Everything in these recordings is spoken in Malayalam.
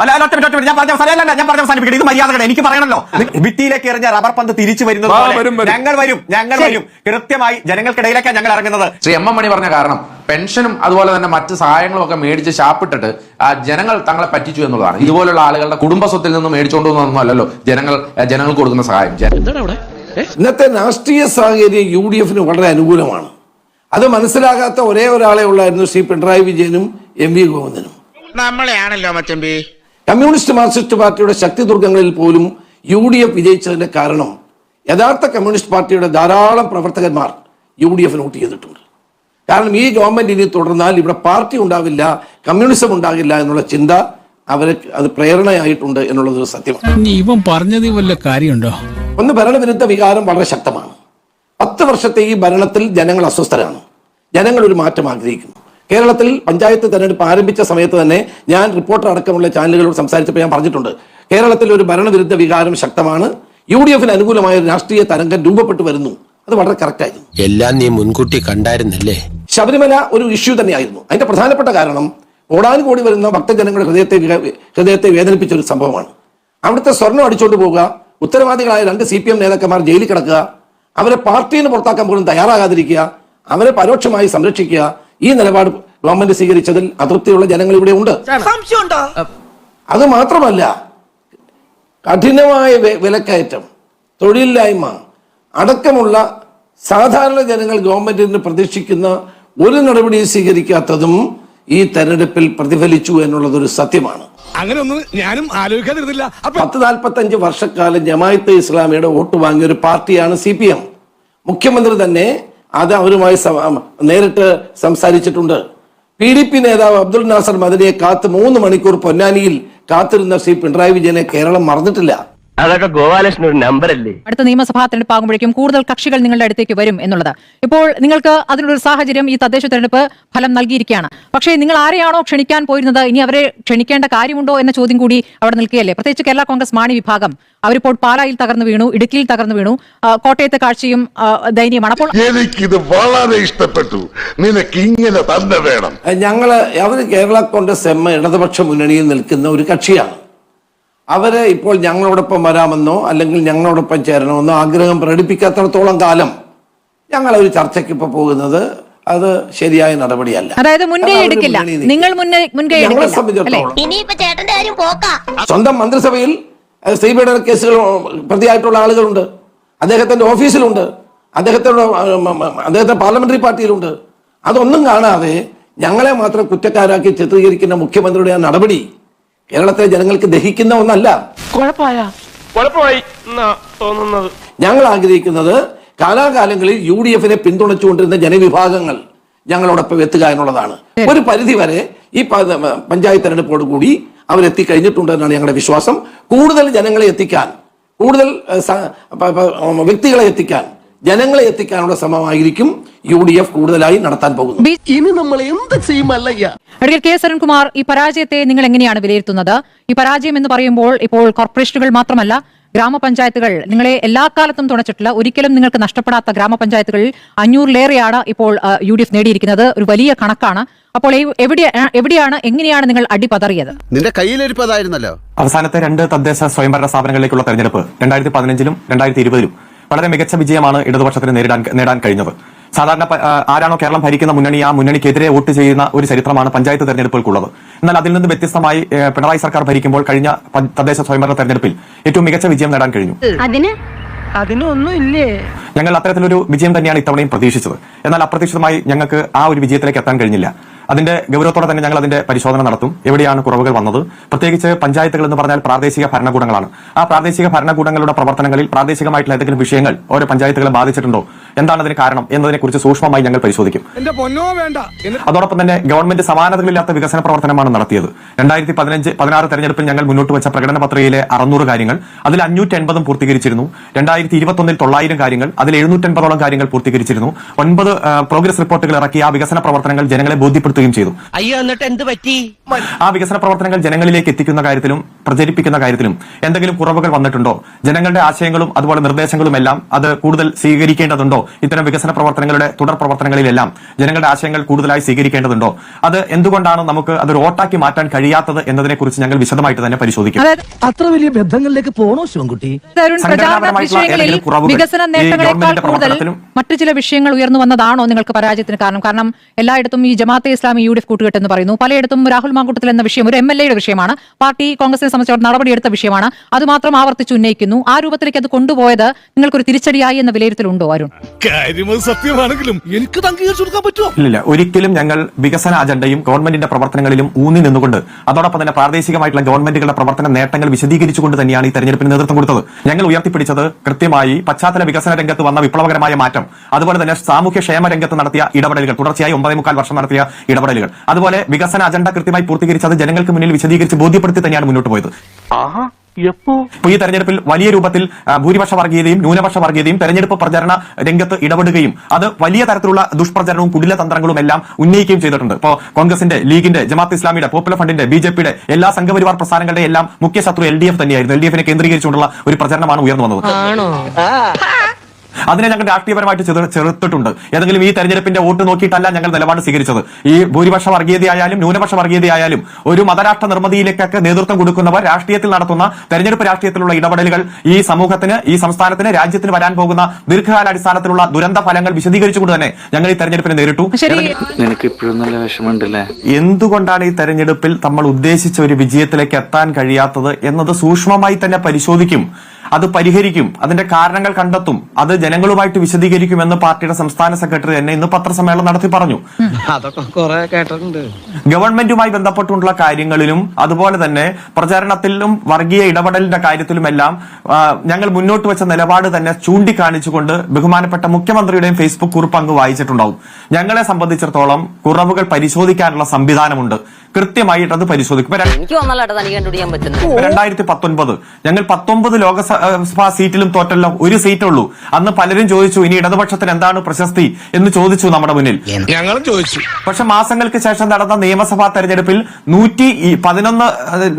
അല്ല അല്ല ഒറ്റ ഞാൻ പറഞ്ഞ അവസാനം അല്ല, ഞാൻ പറഞ്ഞ അവസാനിപ്പിക്കട്ടെ. ഇത് മര്യാദകൾ എനിക്ക് പറയണല്ലോ. ഭിത്തിയിലേക്ക് എറിഞ്ഞ റബ്ബർ പന്ത് തിരിച്ചു വരുന്നത്. ഞങ്ങൾ വരും ഞങ്ങൾ വരും. കൃത്യമായി ജനങ്ങൾക്കിടയിലേക്കാണ് ഞങ്ങൾ ഇറങ്ങുന്നത്. ശ്രീ എം എം മണി പറഞ്ഞ കാരണം പെൻഷനും അതുപോലെ തന്നെ മറ്റ് സഹായങ്ങളും ഒക്കെ മേടിച്ച് ശാപ്പിട്ടിട്ട് ആ ജനങ്ങൾ തങ്ങളെ പറ്റിച്ചു എന്നുള്ളതാണ്. ഇതുപോലുള്ള ആളുകളുടെ കുടുംബ സ്വത്തിൽ നിന്ന് മേടിച്ചുകൊണ്ടുവന്നൊന്നും അല്ലല്ലോ. ജനങ്ങൾ ജനങ്ങൾക്ക് കൊടുക്കുന്ന സഹായം. ഇന്നത്തെ രാഷ്ട്രീയ സാഹചര്യം യു ഡി എഫിന് വളരെ അനുകൂലമാണ്. അത് മനസ്സിലാകാത്ത ഒരേ ഒരാളെ ഉള്ളായിരുന്നു ശ്രീ പിണറായി വിജയനും എം വി ഗോവിന്ദനും. നമ്മളെയാണല്ലോ മച്ചമ്പി. കമ്മ്യൂണിസ്റ്റ് മാർക്സിസ്റ്റ് പാർട്ടിയുടെ ശക്തി ദുർഗങ്ങളിൽ പോലും യു ഡി എഫ് വിജയിച്ചതിന്റെ കാരണം യഥാർത്ഥ കമ്മ്യൂണിസ്റ്റ് പാർട്ടിയുടെ ധാരാളം പ്രവർത്തകന്മാർ യു ഡി എഫ് നോട്ട് ചെയ്തിട്ടുണ്ട്. കാരണം ഈ ഗവൺമെന്റ് ഇനി തുടർന്നാൽ ഇവിടെ പാർട്ടി ഉണ്ടാവില്ല കമ്മ്യൂണിസം ഉണ്ടാകില്ല എന്നുള്ള ചിന്ത അവരെ അത് പ്രേരണയായിട്ടുണ്ട് എന്നുള്ളത് സത്യമാണ്. നീ ഇവൻ പറഞ്ഞതിൽ വല്ല കാര്യമുണ്ടോ? ഒന്ന് ഭരണവിരുദ്ധ വികാരം വളരെ ശക്തമാണ്. പത്ത് വർഷത്തെ ഈ ഭരണത്തിൽ ജനങ്ങൾ അസ്വസ്ഥരാണ്. ജനങ്ങൾ ഒരു മാറ്റം ആഗ്രഹിക്കുന്നു. കേരളത്തിൽ പഞ്ചായത്ത് തെരഞ്ഞെടുപ്പ് ആരംഭിച്ച സമയത്ത് തന്നെ ഞാൻ റിപ്പോർട്ടർ അടക്കമുള്ള ചാനലുകളോട് സംസാരിച്ചപ്പോൾ ഞാൻ പറഞ്ഞിട്ടുണ്ട്. കേരളത്തിൽ ഒരു ഭരണവിരുദ്ധ വികാരം ശക്തമാണ്. യു ഡി എഫിന് അനുകൂലമായ ഒരു രാഷ്ട്രീയ തരംഗം രൂപപ്പെട്ടു വരുന്നു. അത് വളരെ കറക്റ്റായിരുന്നു എല്ലാം നീ മുൻകൂട്ടി കണ്ടായിരുന്നല്ലേ? ശബരിമല ഒരു ഇഷ്യൂ തന്നെയായിരുന്നു. അതിന്റെ പ്രധാനപ്പെട്ട കാരണം കോടാനുകോടി വരുന്ന ഭക്തജനങ്ങളുടെ ഹൃദയത്തെ ഹൃദയത്തെ വേദനിപ്പിച്ച ഒരു സംഭവമാണ്. അവിടുത്തെ സ്വർണം അടിച്ചോണ്ട് പോവുക ഉത്തരവാദികളായ രണ്ട് സി പി എം നേതാക്കന്മാർ ജയിലിൽ കിടക്കുക അവരെ പാർട്ടിയിൽ നിന്ന് പുറത്താക്കാൻ പോലും തയ്യാറാകാതിരിക്കുക അവരെ പരോക്ഷമായി സംരക്ഷിക്കുക ഈ നിലപാട് ഗവൺമെന്റ് സ്വീകരിച്ചതിൽ അതൃപ്തിയുള്ള ജനങ്ങൾ ഇവിടെ ഉണ്ട്. അത് മാത്രമല്ല കഠിനമായ വിലക്കയറ്റം തൊഴിലില്ലായ്മ അടക്കമുള്ള സാധാരണ ജനങ്ങൾ ഗവൺമെന്റിന് പ്രതീക്ഷിക്കുന്ന ഒരു നടപടിയും സ്വീകരിക്കാത്തതും ഈ തെരഞ്ഞെടുപ്പിൽ പ്രതിഫലിച്ചു എന്നുള്ളത് ഒരു സത്യമാണ്. അങ്ങനെ ഒന്നും ഞാനും ആലോചിക്കാതിരുന്നില്ല. പത്ത് നാൽപ്പത്തഞ്ച് വർഷക്കാലം ജമായത്ത് ഇസ്ലാമിയുടെ വോട്ട് വാങ്ങിയ ഒരു പാർട്ടിയാണ് സി പി എം. മുഖ്യമന്ത്രി തന്നെ അത് അവരുമായി നേരിട്ട് സംസാരിച്ചിട്ടുണ്ട്. പി ഡി പി നേതാവ് അബ്ദുൾ നാസർ മദനിയെ കാത്ത് മൂന്ന് മണിക്കൂർ പൊന്നാനിയിൽ കാത്തിരുന്ന ശ്രീ പിണറായി വിജയനെ കേരളം മറന്നിട്ടില്ല. അതൊക്കെ ഗോപാലകൃഷ്ണൻ ഒരു നമ്പർ അല്ലേ? അടുത്ത നിയമസഭാ തെരഞ്ഞെടുപ്പ് ആകുമ്പോഴേക്കും കൂടുതൽ കക്ഷികൾ നിങ്ങളുടെ അടുത്തേക്ക് വരും എന്നുള്ളത്. ഇപ്പോൾ നിങ്ങൾക്ക് അതിനുള്ളൊരു സാഹചര്യം ഈ തദ്ദേശ തെരഞ്ഞെടുപ്പ് ഫലം നൽകിയിരിക്കുകയാണ്. പക്ഷേ നിങ്ങൾ ആരെയാണോ ക്ഷണിക്കാൻ പോയിരുന്നത്? ഇനി അവരെ ക്ഷണിക്കേണ്ട കാര്യമുണ്ടോ എന്ന ചോദ്യം കൂടി അവിടെ നിൽക്കുകയല്ലേ? പ്രത്യേകിച്ച് കേരള കോൺഗ്രസ് മാണി വിഭാഗം അവരിപ്പോൾ പാലായിൽ തകർന്നു വീണു ഇടുക്കിയിൽ തകർന്നു വീണു കോട്ടയത്തെ കാഴ്ചയും ദയനീയമാണ്. അപ്പോൾ എനിക്കിത് വളരെ ഇഷ്ടപ്പെട്ടു. നിനക്ക് ഇങ്ങനെ തന്നെ വേണം. ഞങ്ങൾ അവർ കേരള കോൺഗ്രസ് എം ഇടതുപക്ഷ മുന്നണിയിൽ നിൽക്കുന്ന ഒരു കക്ഷിയാണ്. അവർ ഇപ്പോൾ ഞങ്ങളോടൊപ്പം വരാമെന്നോ അല്ലെങ്കിൽ ഞങ്ങളോടൊപ്പം ചേരണമെന്നോ ആഗ്രഹം പ്രകടിപ്പിക്കാത്തടത്തോളം കാലം ഞങ്ങൾ ഒരു ചർച്ചയ്ക്ക് ഇപ്പൊ പോകുന്നത് അത് ശരിയായ നടപടിയല്ല. അതായത് മുൻകൈ എടുക്കില്ല. നിങ്ങൾ മുൻകൈ ഞങ്ങളെ സംബന്ധിച്ചിടത്തോളം. സ്വന്തം മന്ത്രിസഭയിൽ സ്ത്രീ പീഡന കേസുകൾ പ്രതിയായിട്ടുള്ള ആളുകളുണ്ട്. അദ്ദേഹത്തിന്റെ ഓഫീസിലുണ്ട്. അദ്ദേഹത്തിന്റെ അദ്ദേഹത്തിന്റെ പാർലമെന്ററി പാർട്ടിയിലുണ്ട്. അതൊന്നും കാണാതെ ഞങ്ങളെ മാത്രം കുറ്റക്കാരാക്കി ചിത്രീകരിക്കുന്ന മുഖ്യമന്ത്രിയുടെ ആ നടപടി കേരളത്തിലെ ജനങ്ങൾക്ക് ദഹിക്കുന്ന ഒന്നല്ല. തോന്നുന്നത്? ഞങ്ങൾ ആഗ്രഹിക്കുന്നത് കാലാകാലങ്ങളിൽ യു ഡി എഫിനെ പിന്തുണച്ചുകൊണ്ടിരുന്ന ജനവിഭാഗങ്ങൾ ഞങ്ങളോടൊപ്പം എത്തുക എന്നുള്ളതാണ്. ഒരു പരിധി വരെ ഈ പഞ്ചായത്ത് തെരഞ്ഞെടുപ്പോട് കൂടി അവരെത്തിക്കഴിഞ്ഞിട്ടുണ്ട് എന്നാണ് ഞങ്ങളുടെ വിശ്വാസം. കൂടുതൽ ജനങ്ങളെ എത്തിക്കാൻ കൂടുതൽ വ്യക്തികളെ എത്തിക്കാൻ ജനങ്ങളെ എത്തിക്കാനുള്ള ശ്രമമായിരിക്കും യു ഡി എഫ് കൂടുതലായി നടത്താൻ പോകുന്നത്. ഇനി നമ്മൾ എന്ത് ചെയ്യുമല്ലയ്യ അഡ്വക്കേറ്റ് കെ സരൺകുമാർ ഈ പരാജയത്തെ നിങ്ങൾ എങ്ങനെയാണ് വിലയിരുത്തുന്നത്? ഈ പരാജയം എന്ന് പറയുമ്പോൾ ഇപ്പോൾ കോർപ്പറേഷനുകൾ മാത്രമല്ല ഗ്രാമപഞ്ചായത്തുകൾ നിങ്ങളെ എല്ലാ കാലത്തും തുണച്ചിട്ടുള്ള ഒരിക്കലും നിങ്ങൾക്ക് നഷ്ടപ്പെടാത്ത ഗ്രാമപഞ്ചായത്തുകളിൽ അഞ്ഞൂറിലേറെയാണ് ഇപ്പോൾ യു ഡി എഫ് നേടിയിരിക്കുന്നത്. ഒരു വലിയ കണക്കാണ്. അപ്പോൾ എവിടെ എവിടെയാണ് എങ്ങനെയാണ് നിങ്ങൾ അടിപതറിയത്? നിന്റെ കയ്യിലിരിപ്പതായിരുന്നല്ലോ അവസാനത്തെ രണ്ട് തദ്ദേശ സ്വയംഭരണ സ്ഥാപനങ്ങളിലേക്കുള്ള തെരഞ്ഞെടുപ്പ് രണ്ടായിരത്തി പതിനഞ്ചിലും രണ്ടായിരത്തി ഇരുപതിലും. വളരെ മികച്ച വിജയമാണ് ഇടതുപക്ഷത്തിന് നേരിടാൻ നേടാൻ കഴിഞ്ഞത്. സാധാരണ ആരാണോ കേരളം ഭരിക്കുന്ന മുന്നണി ആ മുന്നണിക്കെതിരെ വോട്ട് ചെയ്യുന്ന ഒരു ചരിത്രമാണ് പഞ്ചായത്ത് തെരഞ്ഞെടുപ്പുകൾക്കുള്ളത്. എന്നാൽ അതിൽ നിന്ന് വ്യത്യസ്തമായി പിണറായി സർക്കാർ ഭരിക്കുമ്പോൾ കഴിഞ്ഞ തദ്ദേശ സ്വയംഭരണ തെരഞ്ഞെടുപ്പിൽ ഏറ്റവും മികച്ച വിജയം നേടാൻ കഴിഞ്ഞു. അതിനൊന്നുമില്ലേ? അതിനൊന്നും ഇല്ലേ ഞങ്ങൾ അത്തരത്തിലൊരു വിജയം തന്നെയാണ് ഇത്തവണയും പ്രതീക്ഷിച്ചത്. എന്നാൽ അപ്രതീക്ഷിതമായി ഞങ്ങൾക്ക് ആ ഒരു വിജയത്തിലേക്ക് എത്താൻ കഴിഞ്ഞില്ല. അതിന്റെ ഗൗരവത്തോടെ തന്നെ ഞങ്ങൾ അതിന്റെ പരിശോധന നടത്തും. എവിടെയാണ് കുറവുകൾ വന്നത്? പ്രത്യേകിച്ച് പഞ്ചായത്തുകൾ എന്ന് പറഞ്ഞാൽ പ്രാദേശിക ഭരണകൂടങ്ങളാണ്. ആ പ്രാദേശിക ഭരണകൂടങ്ങളുടെ പ്രവർത്തനങ്ങളിൽ പ്രാദേശികമായിട്ടുള്ള ഏതെങ്കിലും വിഷയങ്ങൾ ഓരോ പഞ്ചായത്തുകളെ ബാധിച്ചിട്ടുണ്ടോ? എന്താണ് അതിന് കാരണം എന്നതിനെക്കുറിച്ച് സൂക്ഷ്മമായി ഞങ്ങൾ പരിശോധിക്കും. എന്റെ പൊന്നോ വേണ്ട. അതോടൊപ്പം തന്നെ ഗവൺമെന്റ് സമാനതകളില്ലാത്ത വികസന പ്രവർത്തനമാണ് നടത്തിയത്. രണ്ടായിരത്തി പതിനഞ്ച് പതിനാറ് തെരഞ്ഞെടുപ്പിൽ ഞങ്ങൾ മുന്നോട്ട് വെച്ച പ്രകടന പത്രികയിലെ അറുന്നൂറ് കാര്യങ്ങൾ അതിൽ അഞ്ഞൂറ്റി എൺപതും പൂർത്തീകരിച്ചിരുന്നു. രണ്ടായിരത്തി ഇരുപത്തൊന്നിൽ തൊള്ളായിരം കാര്യങ്ങൾ അതിൽ എഴുന്നൂറ്റൻപതോളം കാര്യങ്ങൾ പൂർത്തീകരിച്ചിരുന്നു. ഒൻപത് പ്രോഗ്രസ് റിപ്പോർട്ടുകൾ ഇറക്കി ആ വികസന പ്രവർത്തനങ്ങൾ ജനങ്ങളെ ബോധ്യപ്പെടുത്തുകയും ചെയ്തു. അയ്യോ എന്നിട്ട് എന്ത് പറ്റി? ആ വികസന പ്രവർത്തനങ്ങൾ ജനങ്ങളിലേക്ക് എത്തിക്കുന്ന കാര്യത്തിലും പ്രചരിപ്പിക്കുന്ന കാര്യത്തിലും എന്തെങ്കിലും കുറവുകൾ വന്നിട്ടുണ്ടോ? ജനങ്ങളുടെ ആശയങ്ങളും അതുപോലെ നിർദ്ദേശങ്ങളും എല്ലാം അത് കൂടുതൽ സ്വീകരിക്കേണ്ടതുണ്ടോ? ഇത്തരം വികസന പ്രവർത്തനങ്ങളുടെ തുടർ പ്രവർത്തനങ്ങളിലെല്ലാം ജനങ്ങളുടെ ആശയങ്ങൾ കൂടുതലായി സ്വീകരിക്കേണ്ടതുണ്ടോ? അത് എന്തുകൊണ്ടാണ് നമുക്ക് അതൊരു റോട്ടാക്കി മാറ്റാൻ കഴിയാത്തത് എന്നതിനെക്കുറിച്ച് ഞങ്ങൾ വിശദമായിട്ട് തന്നെ പരിശോധിക്കും. അതായത് അത്ര വലിയ ബന്ധങ്ങളിലേക്ക് പോണോ ശിവൻകുട്ടി? വികസന നേട്ടങ്ങളെക്കാൾ കൂടുതൽ മറ്റു ചില വിഷയങ്ങൾ ഉയർന്നു വന്നതാണോ നിങ്ങൾക്ക് പരാജയത്തിന് കാരണം? കാരണം എല്ലായിടത്തും ഈ Jamaat e Islami U D F കൂട്ടുകെട്ട് എന്ന് പറയുന്നു. പലയിടത്തും രാഹുൽ മാങ്കൂട്ടത്തിൽ എന്ന വിഷയം ഒരു എം എൽ എയുടെ വിഷയമാണ്. പാർട്ടി കോൺഗ്രസിനെ നടപടി നടപടിയെടുത്ത വിഷയമാണ്. അത് മാത്രം ആവർത്തിച്ച് ഉന്നയിക്കുന്നു. ആ രൂപത്തിലേക്ക് അത് കൊണ്ടുപോയത് നിങ്ങൾക്കൊരു തിരിച്ചടിയായി എന്ന വിലയിരുത്തലുണ്ടോ അരുൺ? കാര്യം അത് സത്യമാണെങ്കിലും എനിക്ക് അംഗീകരിച്ചു കൊടുക്കാൻ പറ്റുമോ? ഇല്ല ഒരിക്കലും ഞങ്ങൾ വികസന അജണ്ടയും ഗവൺമെന്റിന്റെ പ്രവർത്തനങ്ങളിലും ഊന്നി നിന്നുകൊണ്ട് അതോടൊപ്പം തന്നെ പ്രാദേശികമായിട്ടുള്ള ഗവൺമെന്റുകളുടെ പ്രവർത്തന നേട്ടങ്ങൾ വിശദീകരിച്ചുകൊണ്ട് തന്നെയാണ് ഈ തെരഞ്ഞെടുപ്പിന് നേതൃത്വം കൊടുത്തത്. ഞങ്ങൾ ഉയർത്തിപ്പിടിച്ചത് കൃത്യമായി പശ്ചാത്തല വികസന രംഗത്ത് വന്ന വിപ്ലവകരമായ മാറ്റം. അതുപോലെ തന്നെ സാമൂഹ്യ ക്ഷേമ രംഗത്ത് നടത്തിയ ഇടപെടലുകൾ തുടർച്ചയായി ഒമ്പതേ മുക്കാൽ വർഷം നടത്തിയ ഇടപെടലുകൾ. അതുപോലെ വികസന അജണ്ട കൃത്യമായി പൂർത്തീകരിച്ചത് ജനങ്ങൾക്ക് മുന്നിൽ വിശദീകരിച്ച് ബോധ്യപ്പെടുത്തി തന്നെയാണ് മുന്നോട്ട് പോയത്. ഇപ്പൊ ഈ തെരഞ്ഞെടുപ്പിൽ വലിയ രൂപത്തിൽ ഭൂരിപക്ഷ വർഗീയതയും ന്യൂനപക്ഷ വർഗീയതയും തെരഞ്ഞെടുപ്പ് പ്രചരണ രംഗത്ത് ഇടപെടുകയും അത് വലിയ തരത്തിലുള്ള ദുഷ്പ്രചരണവും കുടില തന്ത്രങ്ങളും എല്ലാം ഉന്നയിക്കുകയും ചെയ്തിട്ടുണ്ട്. ഇപ്പോൾ കോൺഗ്രസിന്റെ ലീഗിന്റെ ജമാഅത്ത് ഇസ്ലാമിയുടെ പോപ്പുലർ ഫണ്ടിന്റെ ബി ജെ പിയുടെ എല്ലാ സംഘപരിവാർ പ്രസ്ഥാനങ്ങളുടെ എല്ലാം മുഖ്യ ശത്രു എൽ ഡി എഫ് തന്നെയായിരുന്നു. എൽ ഡി എഫിനെ കേന്ദ്രീകരിച്ചുകൊണ്ടുള്ള ഒരു പ്രചരണമാണ് ഉയർന്നു വന്നത്. അതിനെ ഞങ്ങൾ രാഷ്ട്രീയപരമായിട്ട് ചെറുത്തിട്ടുണ്ട്. ഏതെങ്കിലും ഈ തെരഞ്ഞെടുപ്പിന്റെ വോട്ട് നോക്കിയിട്ടല്ല ഞങ്ങൾ നിലപാട് സ്വീകരിച്ചത്. ഈ ഭൂരിപക്ഷ വർഗീയതയായാലും ന്യൂനപക്ഷ വർഗീയതയായാലും ഒരു മതരാഷ്ട്ര നിർമ്മിതിയിലേക്കൊക്കെ നേതൃത്വം കൊടുക്കുന്നവർ രാഷ്ട്രീയത്തിൽ നടത്തുന്ന തെരഞ്ഞെടുപ്പ് രാഷ്ട്രീയത്തിലുള്ള ഇടപെടലുകൾ ഈ സമൂഹത്തിന് ഈ സംസ്ഥാനത്തിന് രാജ്യത്തിന് വരാൻ പോകുന്ന ദീർഘകാലാടിസ്ഥാനത്തിലുള്ള ദുരന്ത ഫലങ്ങൾ വിശദീകരിച്ചുകൊണ്ട് തന്നെ ഞങ്ങൾ ഈ തെരഞ്ഞെടുപ്പിനെ നേരിട്ടു. നിനക്ക് ഇപ്പോഴും നല്ല വിഷമമുണ്ടല്ലേ? എന്തുകൊണ്ടാണ് ഈ തെരഞ്ഞെടുപ്പിൽ നമ്മൾ ഉദ്ദേശിച്ച ഒരു വിജയത്തിലേക്ക് എത്താൻ കഴിയാത്തത് എന്നത് സൂക്ഷ്മമായി തന്നെ പരിശോധിക്കും. അത് പരിഹരിക്കും അതിന്റെ കാരണങ്ങൾ കണ്ടെത്തും അത് ജനങ്ങളുമായിട്ട് വിശദീകരിക്കുമെന്ന് പാർട്ടിയുടെ സംസ്ഥാന സെക്രട്ടറി തന്നെ ഇന്ന് പത്രസമ്മേളനം നടത്തി പറഞ്ഞു. അതൊക്കെ കേട്ടിട്ടുണ്ട്. ഗവൺമെന്റുമായി ബന്ധപ്പെട്ടുള്ള കാര്യങ്ങളിലും അതുപോലെ തന്നെ പ്രചാരണത്തിലും വർഗീയ ഇടപെടലിന്റെ കാര്യത്തിലുമെല്ലാം എല്ലാം ഞങ്ങൾ മുന്നോട്ട് വെച്ച നിലപാട് തന്നെ ചൂണ്ടിക്കാണിച്ചുകൊണ്ട് ബഹുമാനപ്പെട്ട മുഖ്യമന്ത്രിയുടെയും ഫേസ്ബുക്ക് കുറിപ്പ് അങ്ങ് വായിച്ചിട്ടുണ്ടാവും. ഞങ്ങളെ സംബന്ധിച്ചിടത്തോളം കുറവുകൾ പരിശോധിക്കാനുള്ള സംവിധാനമുണ്ട്. കൃത്യമായിട്ട് അത് പരിശോധിക്കും. രണ്ടായിരത്തി പത്തൊൻപത്. ഞങ്ങൾ പത്തൊമ്പത് ലോകസഭാ സീറ്റിലും തോറ്റല്ലോ ഒരു സീറ്റുള്ളൂ അന്ന് പലരും ചോദിച്ചു ഇനി ഇടതുപക്ഷത്തിന് എന്താണ് പ്രശസ്തി? എന്ന് ചോദിച്ചു നമ്മുടെ മുന്നിൽ. ഞങ്ങളും ചോദിച്ചു. പക്ഷെ മാസങ്ങൾക്ക് ശേഷം നടന്ന നിയമസഭാ തെരഞ്ഞെടുപ്പിൽ നൂറ്റി പതിനൊന്ന്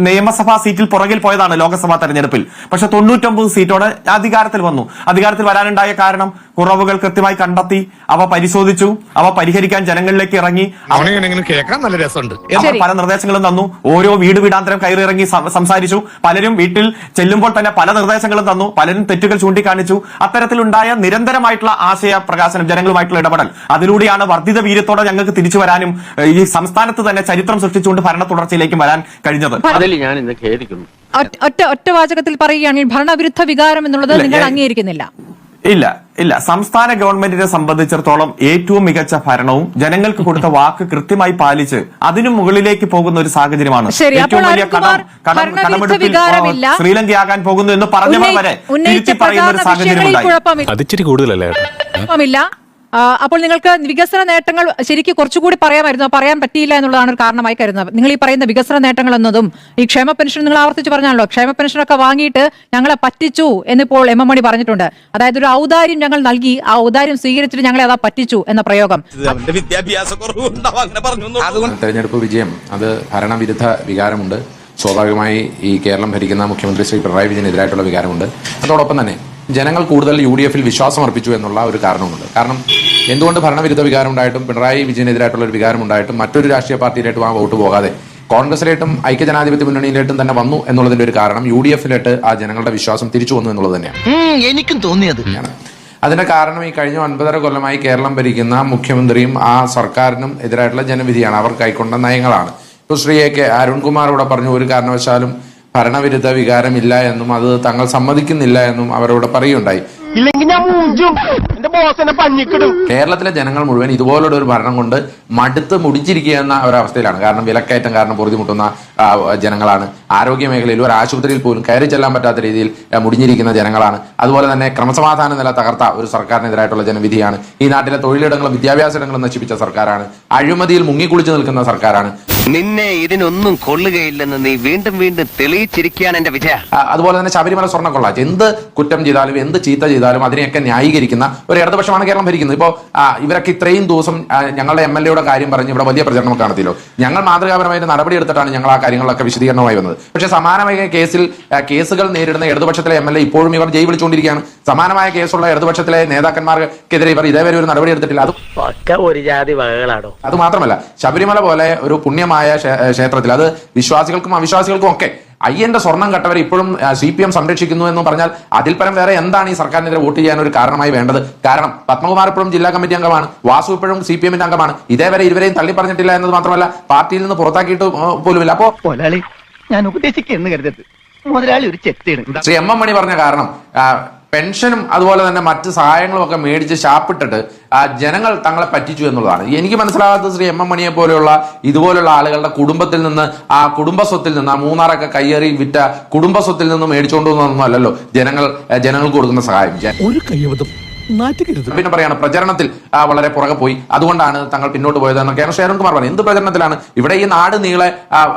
നിയമസഭാ സീറ്റിൽ പുറകിൽ പോയതാണ് ലോക്സഭാ തെരഞ്ഞെടുപ്പിൽ. പക്ഷെ തൊണ്ണൂറ്റൊമ്പത് സീറ്റോടെ അധികാരത്തിൽ വന്നു. അധികാരത്തിൽ വരാനുണ്ടായ കാരണം കുറവുകൾ കൃത്യമായി കണ്ടെത്തി അവ പരിശോധിച്ചു അവ പരിഹരിക്കാൻ ജനങ്ങളിലേക്ക് ഇറങ്ങി കേൾക്കാൻ നല്ല രസമുണ്ട്. അവർ പല നിർദ്ദേശങ്ങളും തന്നു. ഓരോ വീട് വീടാന്തരം കയറി ഇറങ്ങി സംസാരിച്ചു. പലരും വീട്ടിൽ ചെല്ലുമ്പോൾ തന്നെ പല നിർദ്ദേശങ്ങളും തന്നു. പലരും തെറ്റുകൾ ചൂണ്ടിക്കാണിച്ചു. അത്തരത്തിലുണ്ടായ നിരന്തരമായിട്ടുള്ള ആശയ പ്രകാശനം ജനങ്ങളുമായിട്ടുള്ള ഇടപെടൽ അതിലൂടെയാണ് വർദ്ധിത വീര്യത്തോടെ ഞങ്ങൾക്ക് തിരിച്ചു വരാനും ഈ സംസ്ഥാനത്ത് തന്നെ ചരിത്രം സൃഷ്ടിച്ചുകൊണ്ട് ഭരണ തുടർച്ചയിലേക്ക് വരാൻ കഴിഞ്ഞത്. അതിൽ ഞാൻ ഇന്ന് ഖേദിക്കുന്നു. ഒറ്റ- ഒറ്റ ഒറ്റ വാചകത്തിൽ പറയുകയാണെങ്കിൽ ഭരണവിരുദ്ധ വികാരം എന്നുള്ളത് നിങ്ങൾ അംഗീകരിക്കുന്നില്ല. ഇല്ല ഇല്ല. സംസ്ഥാന ഗവൺമെന്റിനെ സംബന്ധിച്ചിടത്തോളം ഏറ്റവും മികച്ച ഭരണവും ജനങ്ങൾക്ക് കൊടുത്ത വാക്ക് കൃത്യമായി പാലിച്ച് അതിനു മുകളിലേക്ക് പോകുന്ന ഒരു സാഹചര്യമാണ്. ഏറ്റവും വലിയ കടമെടുപ്പിൽ ശ്രീലങ്കയാകാൻ പോകുന്നു എന്ന് പറഞ്ഞവർ വരെ തിരുത്തി പറയുന്ന ഒരു സാഹചര്യം ഉണ്ടായി അതിച്ചിരി കൂടുതലല്ലേ? അപ്പോൾ നിങ്ങൾക്ക് വികസന നേട്ടങ്ങൾ ശരിക്കും കുറച്ചുകൂടി പറയാമായിരുന്നു. പറയാൻ പറ്റിയില്ല എന്നുള്ളതാണ് ഒരു കാരണമായി കരുതുന്നത്. നിങ്ങൾ ഈ പറയുന്ന വികസന നേട്ടങ്ങൾ എന്നതും ഈ ക്ഷേമ പെൻഷൻ നിങ്ങൾ ആവർത്തിച്ച് പറഞ്ഞാണല്ലോ. ക്ഷേമ പെൻഷനൊക്കെ വാങ്ങിയിട്ട് ഞങ്ങളെ പറ്റിച്ചു എന്നിപ്പോൾ എം എം മണി പറഞ്ഞിട്ടുണ്ട്. അതായത് ഒരു ഔദാര്യം ഞങ്ങൾ നൽകി. ആ ഔദാര്യം സ്വീകരിച്ചിട്ട് ഞങ്ങളെ അതാ പറ്റിച്ചു എന്ന പ്രയോഗം. തെരഞ്ഞെടുപ്പ് വിജയം അത് ഭരണവിരുദ്ധ വികാരമുണ്ട്. സ്വാഭാവികമായി ഈ കേരളം ഭരിക്കുന്ന മുഖ്യമന്ത്രി ശ്രീ പിണറായി വിജയനെതിരായിട്ടുള്ള വികാരമുണ്ട്. അതോടൊപ്പം തന്നെ ജനങ്ങൾ കൂടുതൽ യു ഡി എഫിൽ വിശ്വാസം അർപ്പിച്ചു എന്നുള്ള ഒരു കാരണമുണ്ട് കാരണം എന്തുകൊണ്ട് ഭരണവിരുദ്ധ വികാരം ഉണ്ടായിട്ടും പിണറായി വിജയനെതിരായിട്ടുള്ള ഒരു വികാരം ഉണ്ടായിട്ടും മറ്റൊരു രാഷ്ട്രീയ പാർട്ടിയിലായിട്ടും ആ വോട്ട് പോകാതെ കോൺഗ്രസിലേട്ടും ഐക്യജനാധിപത്യ മുന്നണിയിലേട്ടും തന്നെ വന്നു എന്നുള്ളതിന്റെ ഒരു കാരണം യു ഡി എഫിലേട്ട് ആ ജനങ്ങളുടെ വിശ്വാസം തിരിച്ചു വന്നു എന്നുള്ളത് തന്നെയാണ്. എനിക്കും തോന്നിയത്. അതിന്റെ കാരണം ഈ കഴിഞ്ഞ ഒൻപതര കൊല്ലമായി കേരളം ഭരിക്കുന്ന മുഖ്യമന്ത്രിയും ആ സർക്കാരിനും എതിരായിട്ടുള്ള ജനവിധിയാണ്. അവർ കൈക്കൊണ്ട നയങ്ങളാണ്. ഇപ്പോൾ ശ്രീ എ കെ അരുൺകുമാർ ഇവിടെ പറഞ്ഞു ഒരു കാരണവശാലും ഭരണവിരുദ്ധ വികാരമില്ല എന്നും അത് തങ്ങൾ സമ്മതിക്കുന്നില്ല എന്നും അവരോട് പറയുകയുണ്ടായി. ഇല്ലെങ്കിൽ ഞാൻ മൂഞ്ചും എന്റെ പഞ്ഞിക്കിടും. കേരളത്തിലെ ജനങ്ങൾ മുഴുവൻ ഇതുപോലുള്ള ഒരു ഭരണം കൊണ്ട് മടുത്ത് മുടിച്ചിരിക്കുക എന്ന ഒരവസ്ഥയിലാണ്. കാരണം വിലക്കയറ്റം കാരണം പൊറുതിമുട്ടുന്ന ജനങ്ങളാണ്. ആരോഗ്യ മേഖലയിൽ ഒരു ആശുപത്രിയിൽ പോലും കയറി ചെല്ലാൻ പറ്റാത്ത രീതിയിൽ മുടിഞ്ഞിരിക്കുന്ന ജനങ്ങളാണ്. അതുപോലെ തന്നെ ക്രമസമാധാന നില തകർത്ത ഒരു സർക്കാരിനെതിരായിട്ടുള്ള ജനവിധിയാണ്. ഈ നാട്ടിലെ തൊഴിലിടങ്ങളും വിദ്യാഭ്യാസ ഇടങ്ങളും നശിപ്പിച്ച സർക്കാരാണ്. അഴിമതിയിൽ മുങ്ങിക്കുളിച്ചു നിൽക്കുന്ന സർക്കാരാണ്. നിന്നെ ഇതിനൊന്നും കൊള്ളുകയില്ലെന്ന് നീ വീണ്ടും വീണ്ടും തെളിയിച്ചിരിക്കുകയാണ് എന്റെ വിജയ. അതുപോലെ തന്നെ ശബരിമല സ്വർണക്കൊള്ള. എന്ത് കുറ്റം ചെയ്താലും എന്ത് ചീത്ത ചെയ്താലും അതിനെയൊക്കെ ന്യായീകരിക്കുന്ന ഒരു ഇടതുപക്ഷമാണ് കേരളം ഭരിക്കുന്നത്. ഇപ്പോ ഇവരൊക്കെ ഇത്രയും ദിവസം ഞങ്ങളുടെ എം എൽ എയുടെ കാര്യം പറഞ്ഞ് ഇവിടെ വലിയ പ്രചരണം നടത്തിയല്ലോ. ഞങ്ങൾ മാതൃകാപരമായിട്ട് നടപടി എടുത്തിട്ടാണ് ഞങ്ങൾ ആ കാര്യങ്ങളൊക്കെ വിശദീകരണമായി വന്നത്. പക്ഷേ സമാനമായ കേസിൽ കേസുകൾ നേരിടുന്ന ഇടതുപക്ഷത്തിലെ എം എൽ എ ഇപ്പോഴും ഇവർ ജയ് വിളിച്ചുകൊണ്ടിരിക്കുകയാണ് സമാനമായ കേസുള്ള ഇടതുപക്ഷത്തിലെ നേതാക്കന്മാർക്കെതിരെ ഇവർ ഇതേവരെ ഒരു നടപടി എടുത്തിട്ടില്ല അത് ഒരു ജാതി വകകളാണോ? അത് മാത്രമല്ല ശബരിമല പോലെ ഒരു പുണ്യമായ ക്ഷേ- ക്ഷേത്രത്തിൽ. അത് വിശ്വാസികൾക്കും അവിശ്വാസികൾക്കും ഒക്കെ. അയ്യന്റെ സ്വർണം കട്ടവരെ ഇപ്പോഴും സി പി എം സംരക്ഷിക്കുന്നു എന്ന് പറഞ്ഞാൽ അതിൽ പരം വേറെ എന്താണ് ഈ സർക്കാരിനെതിരെ വോട്ട് ചെയ്യാൻ ഒരു കാരണമായി വേണ്ടത്? കാരണം പത്മകുമാർ ഇപ്പോഴും ജില്ലാ കമ്മിറ്റി അംഗമാണ് വാസു ഇപ്പോഴും സി പി എമ്മിന്റെ അംഗമാണ്. ഇതേവരെ ഇരുവരെയും തള്ളി പറഞ്ഞിട്ടില്ല എന്നത് മാത്രമല്ല പാർട്ടിയിൽ നിന്ന് പുറത്താക്കിയിട്ട് പോലുമില്ല. അപ്പോ ഞാൻ ഉപദേശിക്കുന്നു കരുതരുത്. മുതലാളി ഒരു ചെത്തിയാണ്. ശ്രീ എം എം മണി പറഞ്ഞ കാരണം പെൻഷനും അതുപോലെ തന്നെ മറ്റ് സഹായങ്ങളും ഒക്കെ മേടിച്ച് ആ, ജനങ്ങൾ തങ്ങളെ പറ്റിച്ചു എന്നുള്ളതാണ്. എനിക്ക് മനസ്സിലാകാത്ത ശ്രീ എം എം മണിയെ പോലെയുള്ള ഇതുപോലുള്ള ആളുകളുടെ കുടുംബത്തിൽ നിന്ന് ആ കുടുംബ സ്വത്തിൽ നിന്ന് ആ മൂന്നാറൊക്കെ കയ്യേറി വിറ്റ കുടുംബ സ്വത്തിൽ നിന്ന് മേടിച്ചുകൊണ്ടുവന്നൊന്നും അല്ലല്ലോ ജനങ്ങൾ ജനങ്ങൾക്ക് കൊടുക്കുന്ന സഹായം. ഒരു കയ്യബദ്ധം നാറ്റുകരുത്. പിന്നെ പറയാണ് പ്രചരണത്തിൽ ആ, വളരെ പുറകെ പോയി. അതുകൊണ്ടാണ് തങ്ങൾ പിന്നോട്ട് പോയത് എന്നൊക്കെയാണ് ശരൺ കുമാർ പറഞ്ഞത്. എന്ത് പ്രചരണത്തിലാണ്? ഇവിടെ ഈ നാട് നീളെ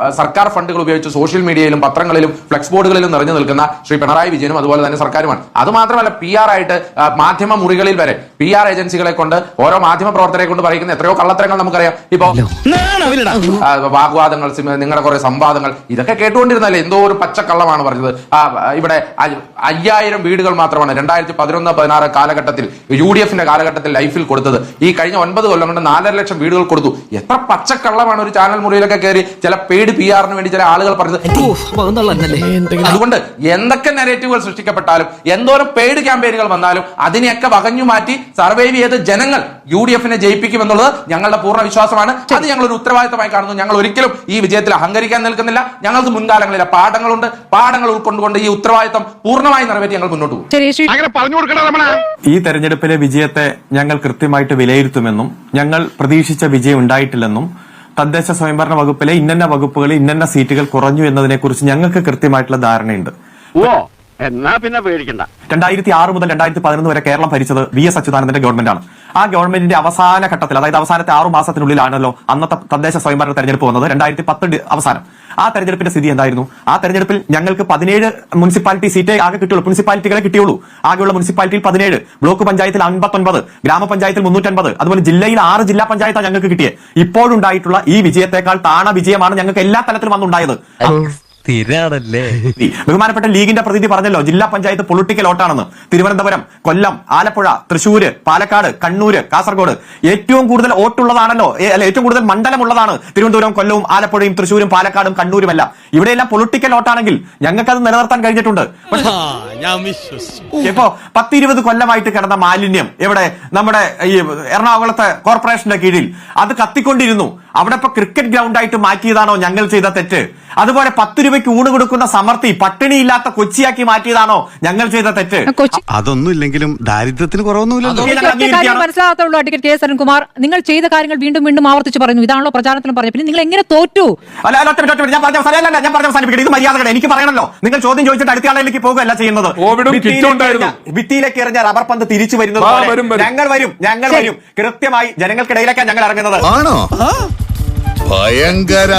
സർക്കാർ ഫണ്ടുകൾ ഉപയോഗിച്ച് സോഷ്യൽ മീഡിയയിലും പത്രങ്ങളിലും ഫ്ലെക്സ് ബോർഡുകളിലും നിറഞ്ഞു നിൽക്കുന്ന ശ്രീ പിണറായി വിജയനും അതുപോലെ തന്നെ സർക്കാരുമാണ്. അത് മാത്രമല്ല പി ആർ ആയിട്ട് മാധ്യമ മുറികളിൽ വരെ പി ആർ ഏജൻസികളെ കൊണ്ട് ഓരോ മാധ്യമ പ്രവർത്തകരെ കൊണ്ട് പറയുന്ന എത്രയോ കള്ളത്തരങ്ങൾ നമുക്കറിയാം. ഇപ്പോ ആ, വാഗ്വാദങ്ങൾ നിങ്ങളുടെ കുറെ സംവാദങ്ങൾ ഇതൊക്കെ കേട്ടുകൊണ്ടിരുന്നല്ലേ? എന്തോ ഒരു പച്ചക്കള്ളമാണ് പറഞ്ഞത്. ഇവിടെ അയ്യായിരം വീടുകൾ മാത്രമാണ്. രണ്ടായിരത്തി പതിനൊന്ന് പതിനാറ് കാലഘട്ടത്തിൽ യു ഡി എഫിന്റെ കാലഘട്ടത്തിൽ ലൈഫിൽ കൊടുത്തത്. ഈ കഴിഞ്ഞ ഒൻപത് കൊല്ലം കൊണ്ട് നാലര ലക്ഷം വീടുകൾ കൊടുത്തു. എത്ര പച്ചക്കള്ളമാണ് ഒരു ചാനൽ മുറിയിലൊക്കെ കയറി ചില പേട് പി ആറിന് വേണ്ടി ചില ആളുകൾ പറഞ്ഞത്. അതുകൊണ്ട് എന്തൊക്കെ നെഗറ്റീവുകൾ സൃഷ്ടിക്കപ്പെട്ടാലും എന്തോരം പെയ്ഡ് ക്യാമ്പയിനുകൾ വന്നാലും അതിനെയൊക്കെ വകഞ്ഞു മാറ്റി സർവൈവ് ചെയ്ത് ജനങ്ങൾ യു ഡി എഫിനെ ജയിപ്പിക്കുമെന്നുള്ളത് ഞങ്ങളുടെ പൂർണ വിശ്വാസമാണ്. അത് ഞങ്ങൾ ഒരു ഉത്തരവാദിത്തമായി കാണുന്നു. ഞങ്ങൾ ഒരിക്കലും ഈ വിജയത്തിൽ അഹങ്കരിക്കാൻ നിൽക്കുന്നില്ല. ഞങ്ങൾക്ക് മുൻകാലങ്ങളിലെ പാഠങ്ങളുണ്ട്. പാഠങ്ങൾ ഉൾക്കൊണ്ടുകൊണ്ട് ഈ ഉത്തരവാദിത്തം പൂർണമായി നിറവേറ്റി ഞങ്ങൾ മുന്നോട്ട് പോകും. ഈ തെരഞ്ഞെടുപ്പിലെ വിജയത്തെ ഞങ്ങൾ കൃത്യമായിട്ട് വിലയിരുത്തുമെന്നും ഞങ്ങൾ പ്രതീക്ഷിച്ച വിജയം ഉണ്ടായിട്ടില്ലെന്നും തദ്ദേശ സ്വയംഭരണ വകുപ്പിലെ ഇന്നന്ന വകുപ്പുകളിൽ ഇന്നന്ന സീറ്റുകൾ കുറഞ്ഞു എന്നതിനെക്കുറിച്ച് ഞങ്ങൾക്ക് കൃത്യമായിട്ടുള്ള ധാരണയുണ്ട്. ഓ എന്നാ പിന്നെ പേടിക്കണ്ട. രണ്ടായിരത്തി ആറ് മുതൽ രണ്ടായിരത്തി പതിനൊന്ന് വരെ കേരളം ഭരിച്ചത് വി എസ് അച്യുതാനന്ദന്റെ ഗവൺമെന്റാണ് ആ ഗവൺമെന്റിന്റെ അവസാന ഘട്ടത്തിൽ അതായത് അവസാനത്തെ ആറു മാസത്തിനുള്ളിലാണല്ലോ അന്നത്തെ തദ്ദേശ സ്വയംഭരണ തെരഞ്ഞെടുപ്പ് വന്നത് രണ്ടായിരത്തി പത്ത് അവസാനം. ആ തെരഞ്ഞെടുപ്പിന്റെ സ്ഥിതി എന്തായിരുന്നു? ആ തെരഞ്ഞെടുപ്പിൽ ഞങ്ങൾക്ക് പതിനേഴ് മുനിസിപ്പാലിറ്റി സീറ്റേ ആകെ കിട്ടിയുള്ളൂ. മുനിസിപ്പാലിറ്റികളെ കിട്ടിയുള്ളൂ. ആകെയുള്ള മുനിസിപ്പാലിറ്റിയിൽ പതിനേഴ് ബ്ലോക്ക് പഞ്ചായത്തിൽ അൻപത്തൊൻപത് ഗ്രാമപഞ്ചായത്തിൽ മുന്നൂറ്റൻപത് അതുപോലെ ജില്ലയിൽ ആറ് ജില്ലാ പഞ്ചായത്താണ് ഞങ്ങൾക്ക് കിട്ടിയത്. ഇപ്പോഴുണ്ടായിട്ടുള്ള ഈ വിജയത്തെക്കാൾ താണ വിജയമാണ് ഞങ്ങൾക്ക് എല്ലാ തലത്തിലും വന്നുണ്ടായത് സ്ഥിരാണല്ലേ? ബഹുമാനപ്പെട്ട ലീഗിന്റെ പ്രതിനിധി പറഞ്ഞല്ലോ ജില്ലാ പഞ്ചായത്ത് പൊളിറ്റിക്കൽ ഓട്ടാണെന്ന് തിരുവനന്തപുരം കൊല്ലം ആലപ്പുഴ തൃശൂര് പാലക്കാട് കണ്ണൂര് കാസർഗോഡ്. ഏറ്റവും കൂടുതൽ വോട്ടുള്ളതാണല്ലോ ഏ, അല്ല ഏറ്റവും കൂടുതൽ മണ്ഡലമുള്ളതാണ് തിരുവനന്തപുരം കൊല്ലവും ആലപ്പുഴയും തൃശൂരും പാലക്കാടും കണ്ണൂരും എല്ലാം ഇവിടെയെല്ലാം പൊളിറ്റിക്കൽ ഓട്ടാണെങ്കിൽ ഞങ്ങൾക്ക് ഞങ്ങൾക്കത് നിലനിർത്താൻ കഴിഞ്ഞിട്ടുണ്ട്. ഇപ്പോ പത്തിരുപത് കൊല്ലമായിട്ട് കിടന്ന മാലിന്യം എവിടെ? നമ്മുടെ ഈ എറണാകുളത്തെ കോർപ്പറേഷന്റെ കീഴിൽ. അത് കത്തിക്കൊണ്ടിരുന്നു. അവിടെ ഇപ്പൊ ക്രിക്കറ്റ് ഗ്രൗണ്ട് ആയിട്ട് മാറ്റിയതാണോ ഞങ്ങൾ ചെയ്ത തെറ്റ്? അതുപോലെ പത്ത് രൂപയ്ക്ക് ഊണ് കൊടുക്കുന്ന സമർത്ഥി പട്ടിണിയില്ലാത്ത കൊച്ചിയാക്കി മാറ്റിയതാണോ ഞങ്ങൾ ചെയ്ത തെറ്റ്? അതൊന്നും ഇല്ലെങ്കിലും ദാരിദ്ര്യത്തിന് മനസ്സിലാകത്തുള്ളൂ അഡ്വക്കേറ്റ് കെ എസ് നിങ്ങൾ ചെയ്ത കാര്യങ്ങൾ വീണ്ടും വീണ്ടും ആവർത്തിച്ച് പറയുന്നു. ഇതാണല്ലോ പ്രചാരണത്തിന് പറഞ്ഞു പിന്നെ നിങ്ങൾ എങ്ങനെ തോറ്റു? അല്ല അല്ല. ഞാൻ പറഞ്ഞ അവസാനം അല്ല ഞാൻ പറഞ്ഞ അവസാനിപ്പിക്കട്ടെ. ഇത് മര്യാദകൾ എനിക്ക് പറയണല്ലോ. നിങ്ങൾ ചോദ്യം ചോദിച്ചിട്ട് അടുത്ത ആളിലേക്ക് പോകുകയല്ല ചെയ്യുന്നത്. കോവിഡും ഭിത്തിയിലേക്ക് ഉണ്ടായിരുന്നു. എറിഞ്ഞ- റബ്ബർ പന്ത് തിരിച്ചു വരുന്നത്. ഞങ്ങൾ വരും ഞങ്ങൾ. വരും. കൃത്യമായി ജനങ്ങൾക്കിടയിലേക്കാണ് ഞങ്ങൾ ഇറങ്ങുന്നത്. ആണോ? ഭയങ്കര